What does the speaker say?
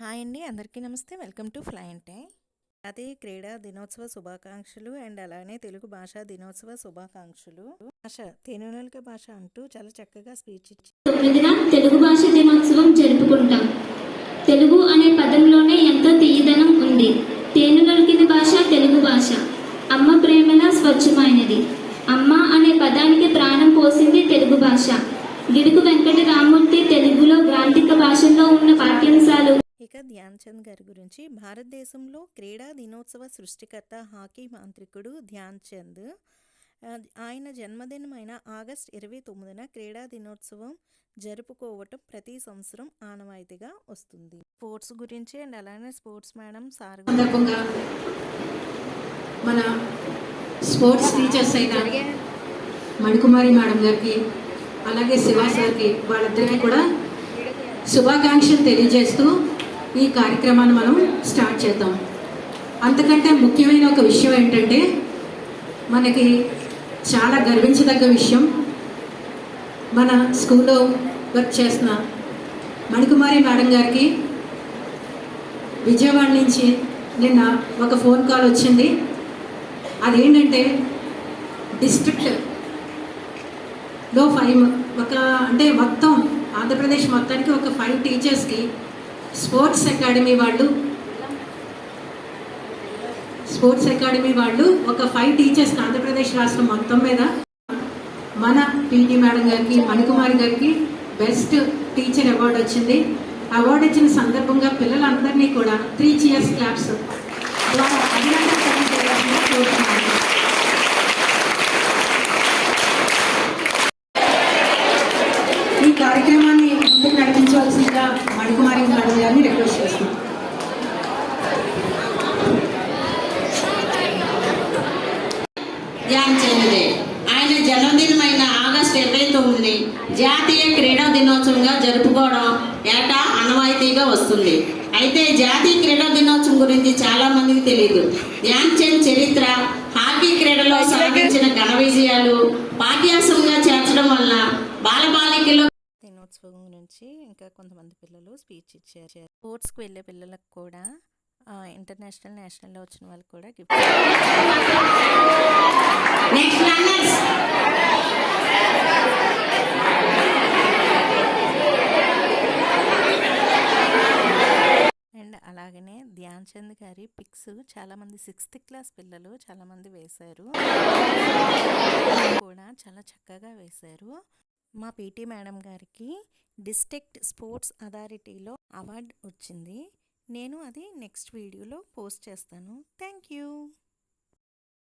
Hi అండి అందరికీ నమస్తే. వెల్కమ్ టు ఫ్లై అంటే అదే క్రీడా దినోత్సవ శుభాకాంక్షలు అండ్ అలానే తెలుగు భాషా దినోత్సవ శుభాకాంక్షలు. భాష తెనులక భాష అంటూ చాలా చక్కగా స్పీచ్ ఇచ్చి తొమ్మిదిన తెలుగు భాష దినోత్సవం జరుపుకుంటాం. తెలుగు అనే పదంలోనే ఎంతో తీయదనం ఉంది. తేనులొలికిన భాష తెలుగు భాష. అమ్మ ప్రేమల స్వచ్ఛమైనది. అమ్మ అనే పదానికి ప్రాణం పోసింది తెలుగు భాష. గిడుకు వెంకట రామూర్తి తెలుగులో గ్రాంధిక భాషల్లో ఉన్న పాఠ్యాంశాలు ధ్యాన్చంద్ ధ్యాన్ చంద్ గారి గురించి భారతదేశంలో క్రీడా దినోత్సవ సృష్టికర్త హాకీ మాంత్రికుడు ధ్యాన్ చంద్. ఆయన జన్మదినమైన ఆగస్ట్ ఇరవై తొమ్మిదిన క్రీడా దినోత్సవం జరుపుకోవటం ప్రతి సంవత్సరం ఆనవాయితీగా వస్తుంది. స్పోర్ట్స్ గురించి అండ్ అలానే స్పోర్ట్స్ మేడం సార్ మన స్పోర్ట్స్ టీచర్స్ అయిన మణికుమారి మేడం గారికి అలాగే శివ సార్కి వాళ్ళిద్దరికీ కూడా శుభాకాంక్షలు తెలియజేస్తూ ఈ కార్యక్రమాన్ని మనం స్టార్ట్ చేద్దాం. అంతకంటే ముఖ్యమైన ఒక విషయం ఏంటంటే మనకి చాలా గర్వించదగ్గ విషయం మన స్కూల్లో వర్క్ చేస్తున్న మణికుమారి మేడం గారికి విజయవాడ నుంచి నిన్న ఒక ఫోన్ కాల్ వచ్చింది. అదేంటంటే డిస్ట్రిక్ట్లో ఫైవ్ ఒక అంటే మొత్తం ఆంధ్రప్రదేశ్ మొత్తానికి ఒక ఫైవ్ టీచర్స్కి స్పోర్ట్స్ అకాడమీ వాళ్ళు స్పోర్ట్స్ అకాడమీ వాళ్ళు ఒక ఫైవ్ టీచర్స్ ఆంధ్రప్రదేశ్ రాష్ట్రం మొత్తం మీద మన పీటీ మేడం గారికి మణికుమారి గారికి బెస్ట్ టీచర్ అవార్డు వచ్చింది. అవార్డు ఇచ్చిన సందర్భంగా పిల్లలందరినీ కూడా త్రీ చియర్స్ క్లాప్స్ ద్వారా అభినందన కోరుతున్నాను. ఈ కార్యక్రమాన్ని ముందుకు నడిపించవలసిందిగా మణికుమారి మేడం గారిని రిక్వెస్ట్ చేస్తున్నాను ధ్యాన్ చంద్దే ఆయన జన్మదినమైన ఆగస్టు ఇరవై తొమ్మిదిని జాతీయ క్రీడా దినోత్సవంగా జరుపుకోవడం ఏటా ఆనవాయితీగా వస్తుంది. అయితే జాతీయ క్రీడా దినోత్సవం గురించి చాలా మందికి తెలియదు ధ్యాన్ చంద్ చరిత్ర హాకీ క్రీడలో సాధించిన ఘన విజయాలు పాఠ్యాంశంగా చేర్చడం వలన దినోత్సవం నుంచి ఇంకా కొంతమంది పిల్లలు స్పీచ్ ఇచ్చారు. స్పోర్ట్స్కి వెళ్ళే పిల్లలకు కూడా ఇంటర్నేషనల్ నేషనల్లో వచ్చిన వాళ్ళకి కూడా గిఫ్ట్ అండ్ అలాగనే ధ్యాన్ చంద్ గారి పిక్స్ చాలామంది సిక్స్త్ క్లాస్ పిల్లలు చాలామంది వేశారు. కూడా చాలా చక్కగా వేశారు. మా పీటీ మేడం గారికి డిస్ట్రిక్ట్ స్పోర్ట్స్ అథారిటీలో అవార్డు వచ్చింది. నేను అది నెక్స్ట్ వీడియోలో పోస్ట్ చేస్తాను. Thank you.